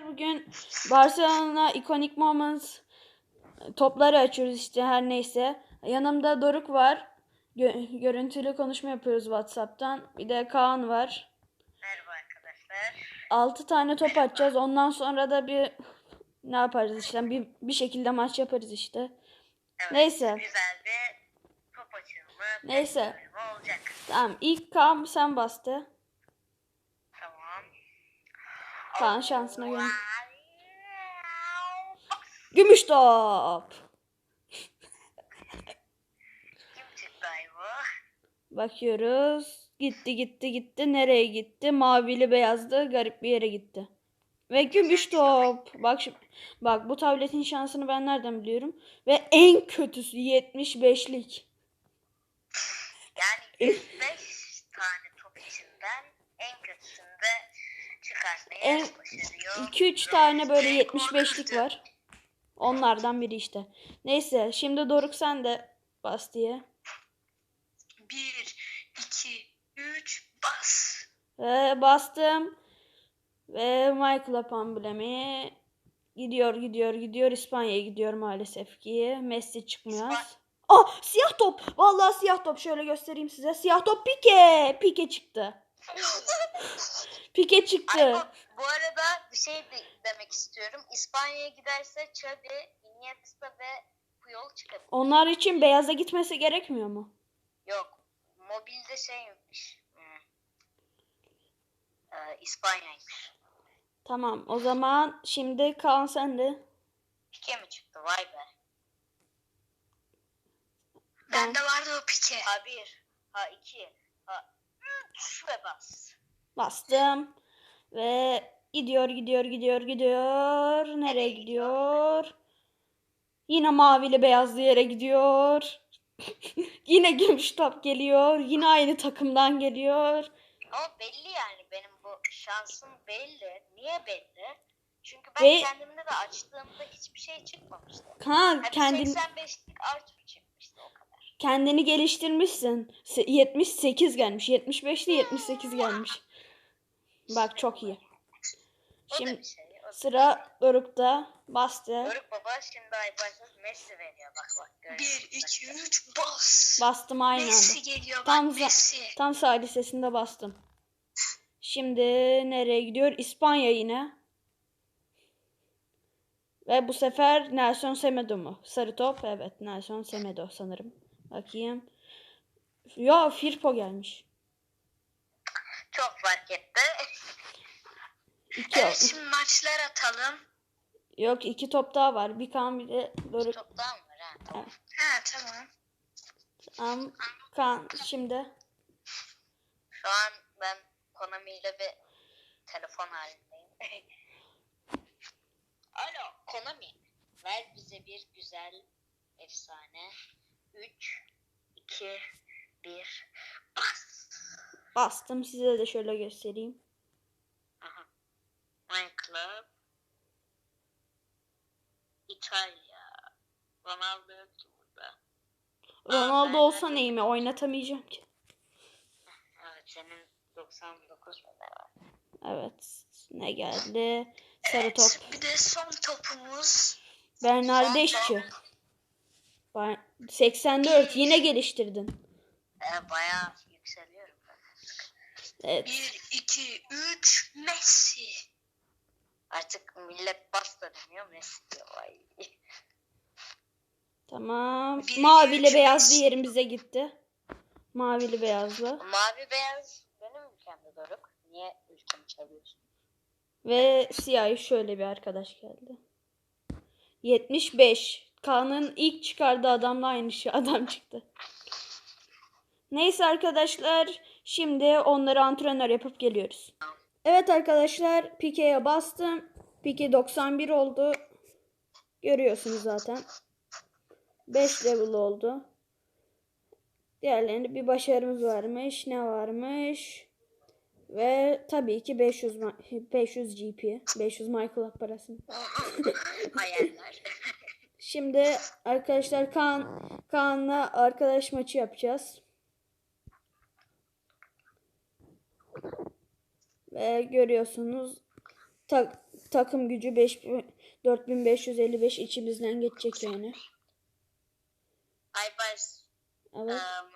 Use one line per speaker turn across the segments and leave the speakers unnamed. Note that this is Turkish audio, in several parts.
Bugün Barcelona Iconic Moments topları açıyoruz işte her neyse. Yanımda Doruk var. Gö- görüntülü konuşma yapıyoruz WhatsApp'tan. Bir de Kaan var.
Merhaba arkadaşlar.
6 tane top atacağız. Ondan sonra da bir ne yaparız işte bir, bir şekilde maç yaparız işte.
Evet,
Neyse.
Güzel bir top açılımı.
Neyse.
olacak.
Tamam ilk Kaan sen bastı. Kaan şansına göre. Gümüş top. Bakıyoruz. Gitti gitti gitti. Nereye gitti? Mavili beyazdı. Garip bir yere gitti. Ve gümüş top. Bak şimdi. Bak bu tabletin şansını ben nereden biliyorum? Ve en kötüsü 75'lik.
Yani 105 tane top içinden en kötüsünde çıkartmayı
En-
başarıyor.
2-3 tane böyle
Rekor
75'lik
kırdı.
var. Onlardan biri işte. Neyse şimdi Doruk sen de bas diye.
1, 2, 3 bas.
Ve bastım. Ve Michael amblemi gidiyor gidiyor gidiyor İspanya'ya gidiyor maalesef ki. Messi çıkmıyor. Ah siyah top. Vallahi siyah top. Şöyle göstereyim size. Siyah top Pike. Pike çıktı. Pike
Ay,
çıktı.
bu, bu arada bir şey de, demek istiyorum. İspanya'ya giderse Xavi, Iniesta ve Puyol çıkabilir.
Onlar için beyaza gitmesi gerekmiyor mu?
Yok. Mobilde şeymiş. Hmm. Ee, İspanya'ymış.
Tamam o zaman şimdi Kaan sen de.
Pike mi çıktı? Vay be.
Ben-
Bende vardı o pike. Ha bir. Ha iki. Ha ve bas.
Bastım. Ve gidiyor gidiyor gidiyor gidiyor. Nereye gidiyor? Yine mavili beyazlı yere gidiyor. Yine gümüş top geliyor. Yine aynı takımdan geliyor.
Ama belli yani benim bu şansım belli. Niye belli? Çünkü ben
Ve-
kendimde de açtığımda hiçbir şey çıkmamıştı. Hani
kendin
85'lik Arthur çıkmıştı o kadar.
Kendini geliştirmişsin. Se- 78 gelmiş. 75'li 78 gelmiş. Bak çok iyi. Şimdi
şey.
Sıra Doruk'ta. Bastı.
Doruk baba şimdi ay başladı Messi veriyor bak bak. görüyor
1,
musun?
2, 3 bas.
Bastım aynı anda.
Messi geliyor bak
Tam,
Messi.
tam sağ listesinde bastım. Şimdi nereye gidiyor? İspanya yine. Ve bu sefer Nelson Semedo mu? Sarı top. Evet Nelson Semedo sanırım. Bakayım. Ya Firpo gelmiş.
Çok fark etti.
İki,
Evet şimdi maçlar atalım.
yok iki top daha var. Bir kan bir de Doruk.
Mı var ha? Tamam.
Ha tamam.
Tamam. Kan şimdi.
Şu an ben Konami ile bir telefon halindeyim. Alo Konami. Ver bize bir güzel efsane. 3, 2, 1, bas.
Bastım. Size de şöyle göstereyim.
Aha. Club. İtalya. Ronaldo burada.
Ronaldo
ben-
olsa neyimi oynatamayacağım ki.
Evet senin 99 mu var?
Evet. Ne geldi? Sarı top.
Evet, bir de son topumuz.
Bernardeschi. Ba- 84 yine geliştirdin.
Ee, bayağı yükseliyorum.
Evet.
1, 2, 3 Messi.
Artık millet basta demiyor Messi diyor. Vay.
Tamam.
Bir,
Mavili
üç,
beyazlı
beş.
yerimize gitti. Mavili beyazlı.
Mavi beyaz benim ülkemde Doruk. Niye ülkemi çalıyorsun?
Ve siyahı şöyle bir arkadaş geldi. 75. Kaan'ın ilk çıkardığı adamla aynı şey adam çıktı. Neyse arkadaşlar şimdi onları antrenör yapıp geliyoruz. Evet arkadaşlar Pike'ye bastım. Pike 91 oldu. Görüyorsunuz zaten. 5 level oldu. Diğerlerinde bir başarımız varmış. Ne varmış? Ve tabii ki 500 ma- 500 GP, 500 Michael parası.
Hayaller.
Şimdi arkadaşlar Kaan Kaan'la arkadaş maçı yapacağız. Ve görüyorsunuz tak takım gücü 5 4555 içimizden geçecek yani.
Aybars
Evet.
Em,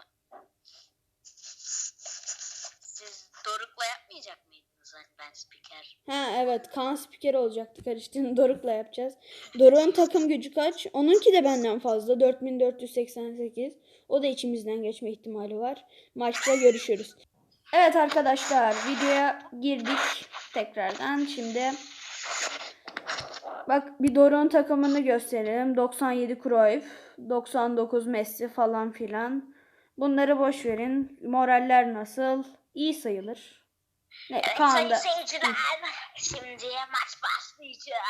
siz Doruk'la yapmayacak mıydınız hani ben spiker?
Ha evet Kaan spiker olacaktı karıştığını Doruk'la yapacağız. Doruk'un takım gücü kaç? Onunki de benden fazla 4488. O da içimizden geçme ihtimali var. Maçta görüşürüz. Evet arkadaşlar videoya girdik tekrardan. Şimdi bak bir Doruk'un takımını gösterelim. 97 Cruyff, 99 Messi falan filan. Bunları boş verin. Moraller nasıl? İyi sayılır. Ne, Kaan da...
seyirciler şimdi maç başlayacak.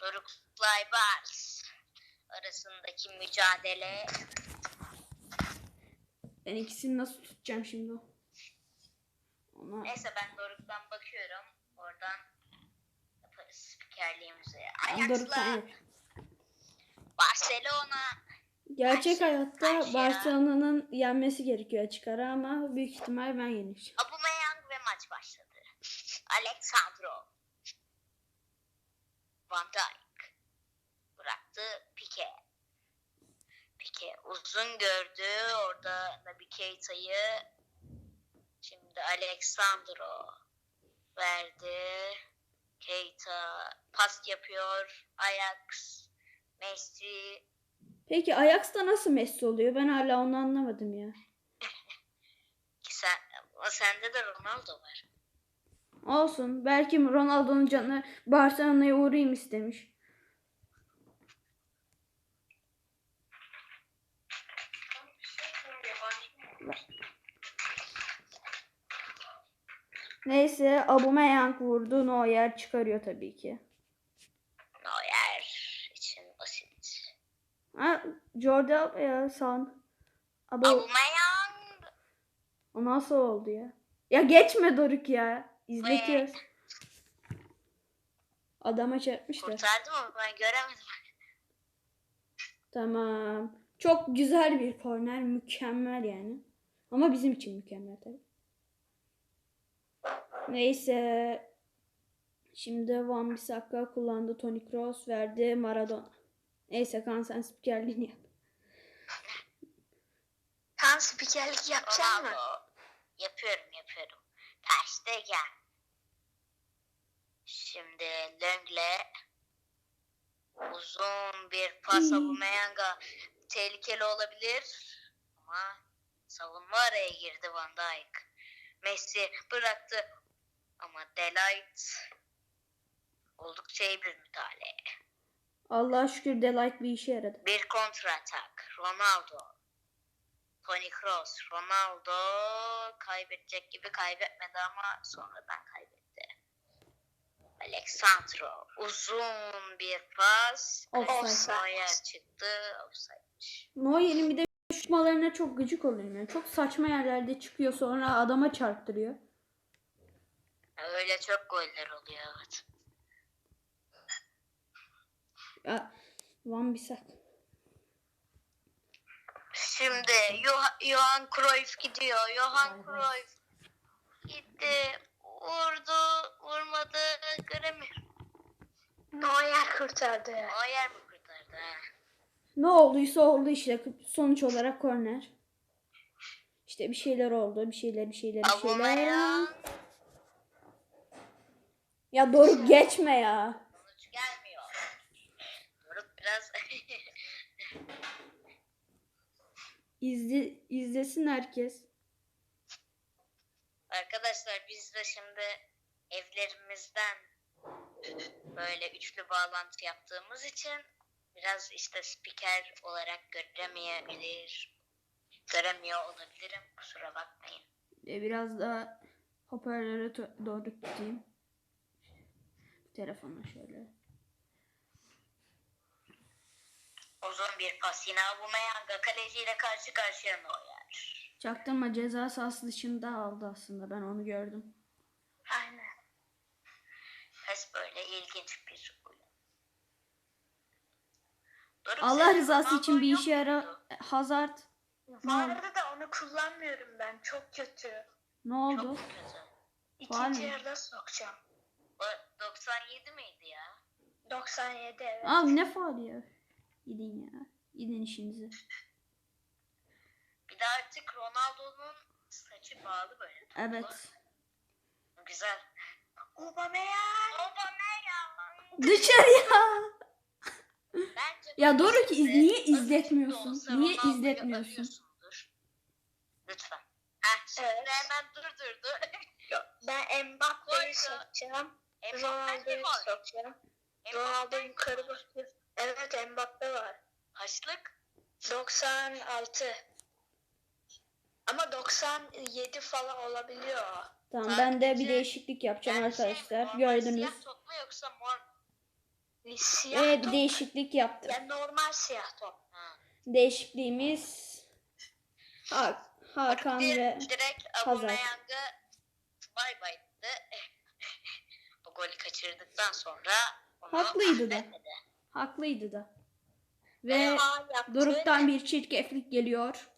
Doruk'la Aybars arasındaki mücadele
Ben ikisini nasıl tutacağım şimdi? Ona...
Neyse ben Doruk'tan bakıyorum. Oradan yaparız spikerliğimizi. Ajax'la Barcelona.
Gerçek
Karşı-
hayatta
karşıya.
Barcelona'nın yenmesi gerekiyor açık ara ama büyük ihtimal ben yeneceğim.
Aubameyang ve maç başladı. Alexandro. Van Dijk. Bıraktı Pique. Pique uzun gördü. Orada Naby Keita'yı. Şimdi Alexandro verdi. Keita pas yapıyor. Ajax. Messi.
Peki Ajax'ta nasıl Messi oluyor? Ben hala onu anlamadım ya.
Sen, sende de Ronaldo var.
Olsun. Belki Ronaldo'nun canı Barcelona'ya uğrayayım istemiş. Neyse Aubameyang vurdu. Neuer çıkarıyor tabii ki.
Neuer için basit.
Ha, Alba ya san. Abo,
Aubameyang.
o nasıl oldu ya? Ya geçme Doruk ya. İzletiyoruz. Adama çarpmış da.
Kurtardı mı? Ben göremedim.
Tamam. Çok güzel bir korner. Mükemmel yani. Ama bizim için mükemmel tabii. Neyse. Şimdi Van Bissaka kullandı. Toni Kroos verdi. Maradona. Neyse Kaan sen spikerliğini yap.
Kan spikerlik yapacak mı?
Yapıyorum yapıyorum. Terste gel. Şimdi Löngle uzun bir pas. Aubameyang'a tehlikeli olabilir ama savunma araya girdi Van Dijk. Messi bıraktı ama Delight oldukça iyi bir müdahale.
Allah'a şükür Delight bir işe yaradı.
Bir kontra atak. Ronaldo. Toni Kroos. Ronaldo kaybedecek gibi kaybetmedi ama sonradan kaybetti. Alexandro. Uzun bir pas.
Offside.
Neuer çıktı. Offside.
Neuer'in bir de şutmalarına çok gıcık oluyorum. Yani. Çok saçma yerlerde çıkıyor sonra adama çarptırıyor.
Öyle çok goller oluyor evet.
Van Bissaka.
Şimdi Johan, Cruyff gidiyor. Johan Cruyff gitti. Vurdu. Vurmadı. Göremiyorum.
Neuer kurtardı.
Neuer mi kurtardı?
Ne olduysa oldu işte. Sonuç olarak korner. İşte bir şeyler oldu. Bir şeyler bir şeyler bir şeyler. Ya doğru geçme ya.
Sonuç gelmiyor. Doruk biraz
İzle, izlesin herkes.
Arkadaşlar biz de şimdi evlerimizden böyle üçlü bağlantı yaptığımız için biraz işte spiker olarak göremeyebilir. Göremiyor olabilirim. Kusura bakmayın.
E, biraz daha hoparlöre doğru tutayım. Telefonla şöyle.
Uzun bir pas yine Aubameyang'a kaleciyle karşı karşıya Neuer.
Çaktırma ceza sahası dışında aldı aslında. Ben onu gördüm.
Aynen.
Pes böyle ilginç bir oyun. Doruk,
Allah
senin
rızası için bir işe
yok
yara.
muydu?
E, Hazard.
Vardı da onu kullanmıyorum ben. Çok kötü.
Ne oldu?
Çok kötü.
Var
İkinci yarıda sokacağım.
O 97 miydi ya?
97 evet.
Abi ne faal ya? Gidin ya. Gidin işinize.
Bir de artık Ronaldo'nun saçı bağlı böyle.
Evet.
Güzel.
Aubameyang.
Aubameyang.
Dışarıya.
Bence
Ya doğru ki iz- niye izletmiyorsun? Niye izletmiyorsun?
Lütfen. Heh, şimdi
Evet.
hemen durdurdu.
Ben Mbappe'yi sokacağım. Ronaldo'yu sokacağım. Ronaldo yukarı bakıyor. Evet Mbappe var.
Kaçlık?
96. Ama 97 falan olabiliyor.
Tamam ben de bir
Sadece-
değişiklik yapacağım
Yani şey
arkadaşlar.
normal
Gördünüz.
Siyah top mu yoksa mor?
Bir Siyah
Evet bir
top.
değişiklik yaptım.
Ya normal siyah top.
Ha.
Değişikliğimiz Ha- Hakan
Bir
ve
direkt
Hazard.
Aubameyang'a bay bay dedi. o golü kaçırdıktan sonra onu
Haklıydı da. Haklıydı da. Ve. Doruk'tan bir çirkeflik geliyor.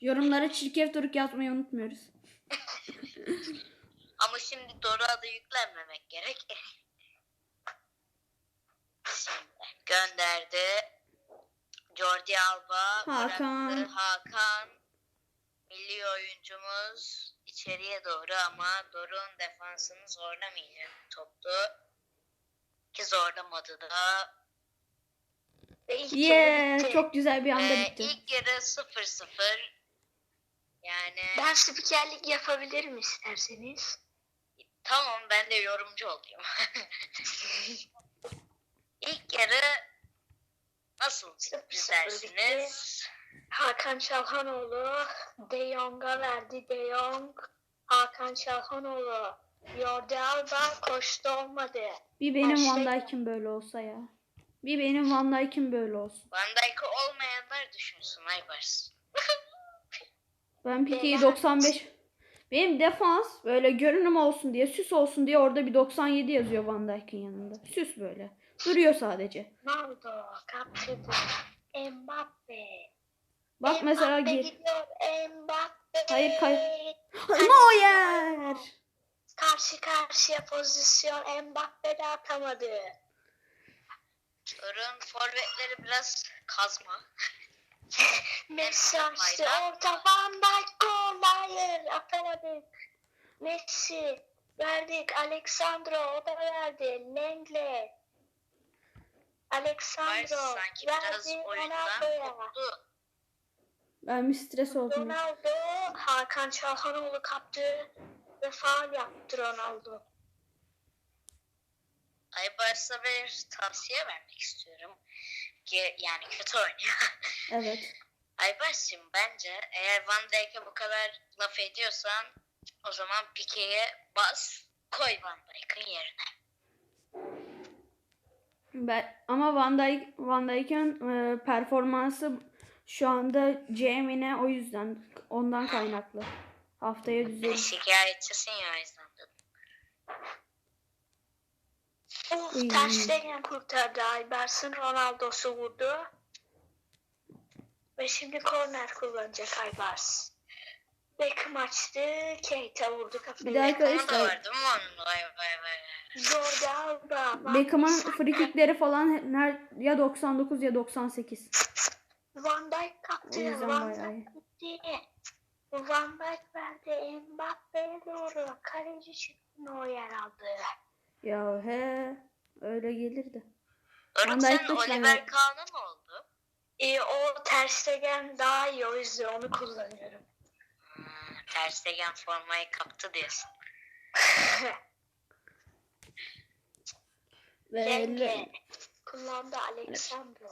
Yorumlara çirkef Doruk yazmayı unutmuyoruz.
Ama şimdi Doruk'a da yüklenmemek gerek. Şimdi gönderdi. Jordi Alba
Hakan.
bıraktı. Hakan milli oyuncumuz içeriye doğru ama Doruk'un defansını zorlamayacak toptu. Ki zorlamadı da.
Ve ilk
Yeah,
bitti.
çok güzel bir anda
Ve
bitti.
ilk yarı 0-0. Yani
Ben spikerlik yapabilirim isterseniz.
Tamam ben de yorumcu olayım. İlk yarı nasıl dersiniz?
Hakan Çalhanoğlu De Jong'a verdi. De Jong Hakan Çalhanoğlu Jordi Alba koştu olmadı.
Bir benim Van. Dijk'im böyle olsa ya. Bir benim Van Dijk'im böyle olsun.
Van Dijk'ı olmayanlar düşünsün Aybars.
Ben Pique'yi
Beyler.
95 benim defans böyle görünüm olsun diye süs olsun diye orada bir 97 yazıyor Van Dijk'in yanında. Süs böyle. Duruyor sadece.
Ronaldo kaptırdı. Mbappe.
Bak mesela
Mbappe
gir.
gidiyor. Mbappe.
Hayır, kay- Neuer.
Karşı karşıya pozisyon Mbappe de atamadı.
Örün forvetleri biraz kazma.
Messi açtı. Orta Van Dijk gol. Hayır atamadık. Messi verdik. Alexandro o da verdi. Lengle. Alexandro
sanki biraz
verdi
oyundan
Ronaldo'ya.
koptu.
Ben bir stres oldum.
Ronaldo Hakan Çalhanoğlu kaptı ve faul yaptı Ronaldo.
Aybars'a bir tavsiye vermek istiyorum. Yani kötü oynuyor.
Evet.
Aybars'cığım bence eğer Van Dijk'e bu kadar laf ediyorsan o zaman Pique'ye bas koy Van Dijk'ın yerine.
Ben, ama Van Dijk Van Dijk'in e, performansı şu anda Jamie'ne o yüzden ondan kaynaklı. Haftaya düzelir.
şikayetçisin ya o yüzden dedim.
Of
Hmm.
Ter Stegen kurtardı. Aybers'in Ronaldo'su vurdu. Ve şimdi korner kullanacak Aybers. Beckham açtı. Keita vurdu
Bir
kafayı.
de
Onun da
arkadaşlar
var değil mi onun? Vay vay vay.
Jordi Alba. Van
Beckham'ın
Bissaka,
frikikleri falan ner- ya 99 ya 98.
Van Dijk kaptı.
O yüzden
Van
bayağı iyi.
Dijk gitti. Van Dijk verdi. Mbappe'ye doğru. Kaleci çıktı. Neuer aldı.
Ya he öyle gelirdi. Van
sen Oliver. Kahn'a ne oldu?
E, o Ter Stegen daha iyi o yüzden onu kullanıyorum.
Hmm, Ter Stegen formayı kaptı diyorsun.
Ve
Lengle kullandı Alexandro.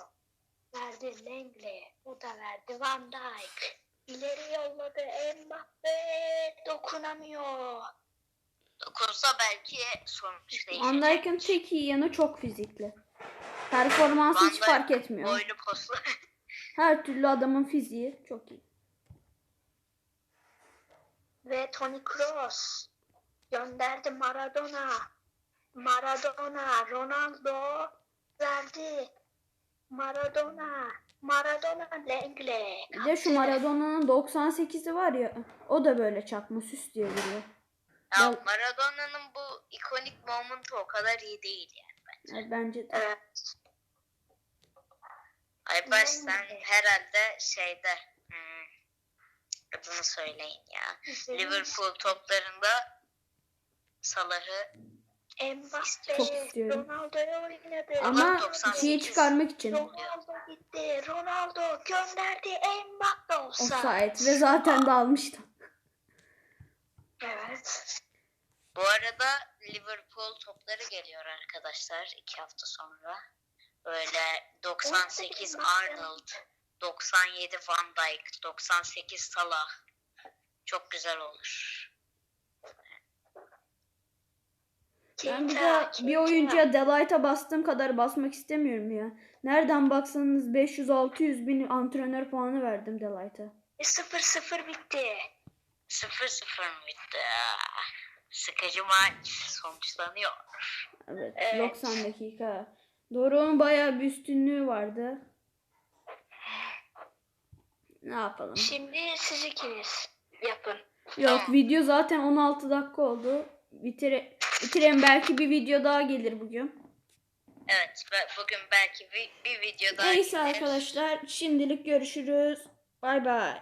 Verdi Lengle. O da verdi Van Dijk. İleri yolladı Mbappe. Dokunamıyor.
Dokunsa belki sonuç değişecek.
Van Dijk'in tek iyi yanı çok fizikli. Performansı
Van
hiç fark etmiyor.
Boylu poslu.
Her türlü adamın fiziği çok iyi.
Ve Toni Kroos gönderdi Maradona. Maradona, Ronaldo verdi. Maradona, Maradona Lengle.
Bir de şu Maradona'nın 98'i var ya o da böyle çakma süs diye duruyor.
Ya
Ya-
Maradona'nın bu ikonik momentu o kadar iyi değil yani.
Evet, bence de.
Evet.
Aybaş sen herhalde şeyde hmm, adını söyleyin ya. Liverpool toplarında Salah'ı
Mbappe
Çok istiyorum.
Ronaldo'ya oynadı.
Ama
98.
şeyi çıkarmak için.
Ronaldo gitti. Ronaldo gönderdi. Mbappe olsa.
Offside ve zaten de almıştım.
Evet.
Bu arada Liverpool topları geliyor arkadaşlar iki hafta sonra. Böyle 98 Arnold, 97 Van Dijk, 98 Salah. Çok güzel olur.
Ben bir de bir oyuncuya Delight'a bastığım kadar basmak istemiyorum ya. Nereden baksanız 500-600 bin antrenör puanı verdim Delight'a.
0-0 bitti.
0-0 mı bitti? Sıkıcı maç sonuçlanıyor.
Evet,
Evet.
90 dakika. Doruk'un bayağı bir üstünlüğü vardı. Ne yapalım?
Şimdi siz ikiniz yapın.
Yok video zaten 16 dakika oldu. Bitire, bitirelim belki bir video daha gelir bugün.
Evet ve bugün belki bir, bir video daha
Neyse
gelir.
arkadaşlar şimdilik görüşürüz. Bay bay.